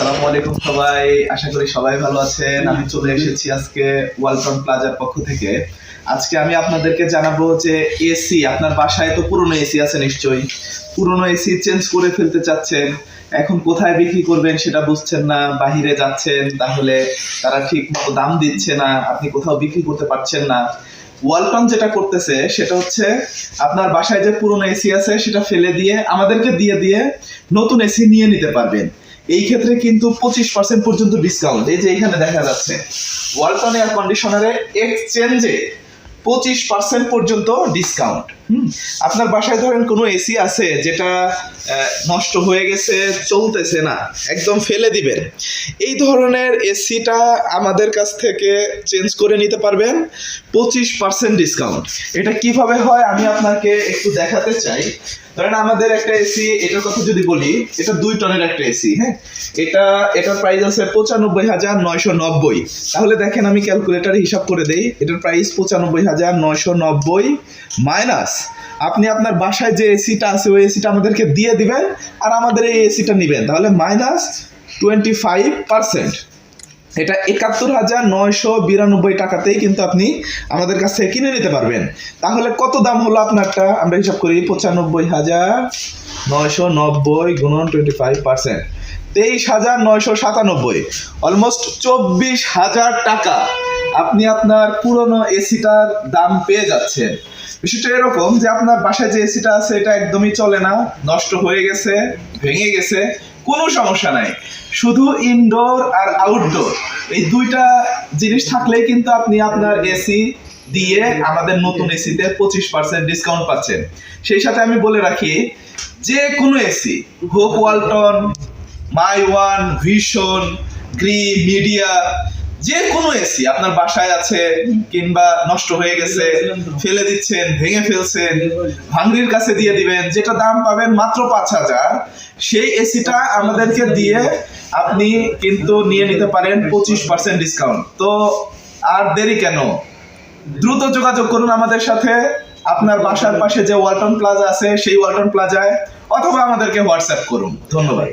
আসসালামু আলাইকুম সবাই। আশা করি সবাই ভালো আছেন। আমি চলে এসেছি আজকে ওয়ালটন প্লাজার পক্ষ থেকে। আজকে আমি আপনাদেরকে জানাব যে এসি আপনার বাসায় তো পুরনো এসি আছে নিশ্চয়ই। পুরনো এসি চেঞ্জ করে ফেলতে চাচ্ছেন। এখন কোথায় বিক্রি করবেন সেটা বুঝছেন না, বাহিরে যাচ্ছেন, তাহলে তারা ঠিক মতো দাম দিচ্ছে না, আপনি কোথাও বিক্রি করতে পারছেন না। ওয়ালটন যেটা করতেছে, সেটা হচ্ছে আপনার বাসায় যে পুরনো এসি আছে, সেটা ফেলে দিয়ে আমাদেরকে দিয়ে দিয়ে নতুন এসি নিয়ে নিতে পারবেন। এই ক্ষেত্রে কিন্তু পঁচিশ পার্সেন্ট পর্যন্ত ডিসকাউন্ট এই যে এখানে দেখা যাচ্ছে ওয়ালটন এয়ার কন্ডিশনারে এক্সচেঞ্জে পঁচিশ পার্সেন্ট পর্যন্ত ডিসকাউন্ট আপনার বাসায় ধরেন কোনো এসি আছে যেটা নষ্ট হয়ে গেছে, চলতেছে না, একদম ফেলে দিবেন। এই ধরনের এসিটা আমাদের কাছ থেকে চেঞ্জ করে নিতে পারবেন, পঁচিশ পার্সেন্ট ডিসকাউন্ট এটা কীভাবে হয় আমি আপনাকে একটু দেখাতে চাই। ধরেন আমাদের একটা এসি এটার কথা যদি বলি, এটা দুই টনের একটা এসি হ্যাঁ? এটা, এটার প্রাইস আছে পঁচানব্বই হাজার নয়শো নব্বই। তাহলে দেখেন আমি ক্যালকুলেটারে হিসাব করে দেই, এটার প্রাইস পঁচানব্বই হাজার নয়শো নব্বই মাইনাস আপনি আপনার বাসায় যে এসিটা আছে, ওই এসিটা আমাদেরকে দিয়ে দিবেন আর আমাদের এই এসিটা নেবেন। তাহলে মাইনাস টোয়েন্টি ফাইভ পার্সেন্ট এটা একাত্তর হাজার নয়শো বিরানব্বই টাকাতেই কিন্তু আপনি আমাদের কাছ কিনে নিতে পারবেন। তাহলে কত দাম হলো আপনারটা? আমরা হিসাব করি পঁচানব্বই হাজার নয়শো নব্বই গুণন টোয়েন্টি ফাইভ পার্সেন্ট তেইশ হাজার নয়শো সাতানব্বই। অলমোস্ট চব্বিশ হাজার টাকা আপনি আপনার পুরনো এসিটার দাম পেয়ে যাচ্ছেন। বিষয়টা এরকম যে আপনার বাসায় যে এসিটা আছে, এটা একদমই চলে না, নষ্ট হয়ে গেছে, ভেঙে গেছে, কোনো সমস্যা নাই। শুধু ইনডোর আর আউটডোর এই দুইটা জিনিস থাকলেই কিন্তু আপনি আপনার এসি দিয়ে আমাদের নতুন এসিতে পঁচিশ পার্সেন্ট ডিসকাউন্ট পাচ্ছেন। সেই সাথে আমি বলে রাখি, যে কোনো এসি হোক Walton my one Vision Gree Midea যে কোনো এসি আপনার বাসায় আছে, কিংবা নষ্ট হয়ে গেছে, ফেলে দিচ্ছেন, ভেঙে ফেলছেন, ভাঙ্গির কাছে দিয়ে দিবেন, যেটা দাম পাবেন মাত্র পাঁচ হাজার, সেই এসিটা আমাদেরকে দিয়ে আপনি কিন্তু নিয়ে নিতে পারেন পঁচিশ পার্সেন্ট ডিসকাউন্ট তো আর দেরি কেন? দ্রুত যোগাযোগ করুন আমাদের সাথে। আপনার বাসার পাশে যে ওয়ালটন প্লাজা আছে, সেই ওয়ালটন প্লাজায় অথবা আমাদেরকে হোয়াটসঅ্যাপ করুন। ধন্যবাদ।